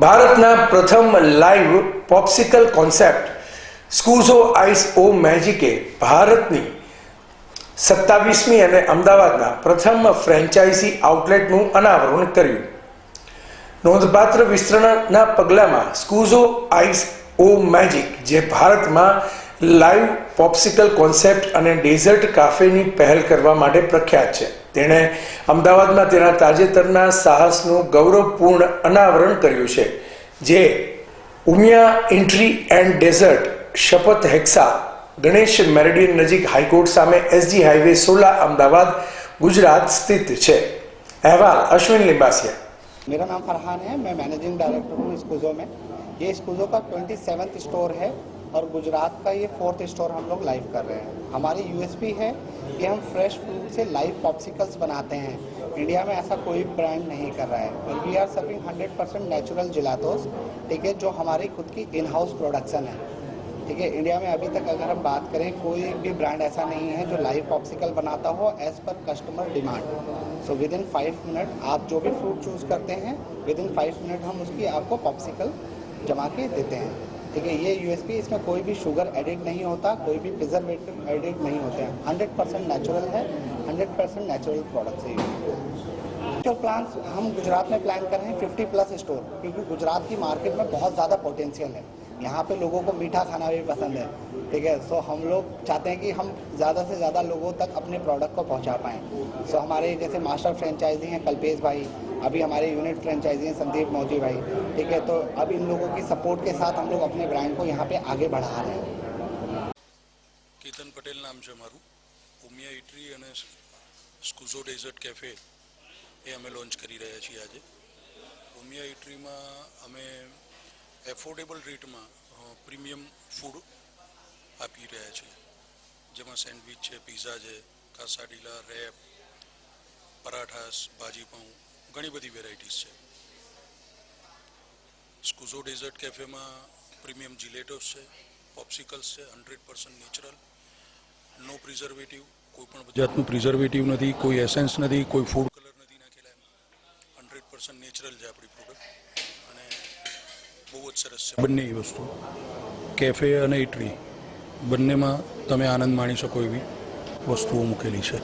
ભારતના પ્રથમ live popsicle concept Scoozo ice O મેજિકે ભારતની સત્તાવીસમી અને અમદાવાદના પ્રથમ ફ્રેન્ચાઇઝી આઉટલેટનું અનાવરણ કર્યું નોંધપાત્ર વિસ્તરણના પગલામાં સ્કૂઝો આઈસ ઓ મેજિક જે ભારતમાં લાઈવ પોપ્સિકલ કોન્સેપ્ટ અને ડેઝર્ટ કાફેની પહેલ કરવા માટે પ્રખ્યાત છે તેણે અમદાવાદમાં તેના તાજેતરના સાહસનું ગૌરવપૂર્ણ અનાવરણ કર્યું છે જે Umiya entry and dessert Shapath Hexa Ganesh Meridian નજીક હાઈકોર્ટ સામે એસજી હાઈવે સોલા અમદાવાદ ગુજરાત સ્થિત છે अहवाल અશ્વિન લિંબાસિયા मेरा नाम फरहान है मैं मैनेजिंग डायरेक्टर हूँ इस कुजो में ये स्कूजो का ट्वेंटी सेवन्थ स्टोर है और गुजरात का ये फोर्थ स्टोर हम लोग लाइव कर रहे हैं हमारी यू है कि हम फ्रेश फ्रूट से लाइव पॉप्सिकल्स बनाते हैं इंडिया में ऐसा कोई ब्रांड नहीं कर रहा है और we are serving hundred percent natural gelatos ठीक है जो हमारी खुद की इन हाउस प्रोडक्शन है ठीक है इंडिया में अभी तक अगर हम बात करें कोई भी ब्रांड ऐसा नहीं है जो लाइव पॉप्सिकल बनाता हो as per customer demand so within five minute आप जो भी फ्रूट चूज़ करते हैं विद इन फाइव मिनट हम उसकी आपको पॉप्सिकल जमा के देते हैं ठीक है ये यूएसपी इसमें कोई भी शुगर एडिट नहीं होता कोई भी प्रिजर्वेटिव एडिट नहीं होते हैं हंड्रेड परसेंट नेचुरल है हंड्रेड परसेंट नेचुरल प्रोडक्ट है स्टोर तो प्लान हम गुजरात में प्लान कर रहे हैं फिफ्टी प्लस स्टोर क्योंकि गुजरात की मार्केट में बहुत ज़्यादा पोटेंशियल है यहाँ पे लोगों को मीठा खाना भी पसंद है ठीक है सो हम लोग चाहते हैं कि हम ज़्यादा से ज़्यादा लोगों तक अपने प्रोडक्ट को पहुँचा पाएँ सो हमारे जैसे मास्टर फ्रेंचाइजी हैं कल्पेश भाई अभी हमारे यूनिट फ्रेंचाइजी हैं संदीप मोदी भाई ठीक है तो अब इन लोगों की सपोर्ट के साथ हम लोग अपने ब्रांड को यहाँ पे आगे बढ़ा रहे हैं केतन पटेल नाम है हमारू Umiya eatery Scoozo dessert cafe ये अमे लॉन्च कर रहा રહ્યા आज उमिया इटरी में અમે એફોર્ડેબલ રેટમાં પ્રીમિયમ ફૂડ આપી રહ્યા છે જેમાં સેન્ડવિચ છે પીઝા છે કાસાડીલા રેપ પરાઠાસ ભાજીપાઉં ઘણી બધી વેરાયટીઝ છે સ્કુઝો ડેઝર્ટ કેફેમાં પ્રીમિયમ જીલેટોસ છે પોપ્સિકલ્સ છે hundred percent natural no preservative કોઈ પણ જાતનું પ્રિઝર્વેટિવ નથી કોઈ એસેન્સ નથી કોઈ ફૂડ કલર નથી નાખેલા હંડ્રેડ પર્સન્ટ નેચરલ છે આપણી પ્રોડક્ટ બહુ જ સરસ છે બંને વસ્તુ કેફે અને ઇટલી બંનેમાં તમે આનંદ માણી શકો એવી વસ્તુઓ મૂકેલી છે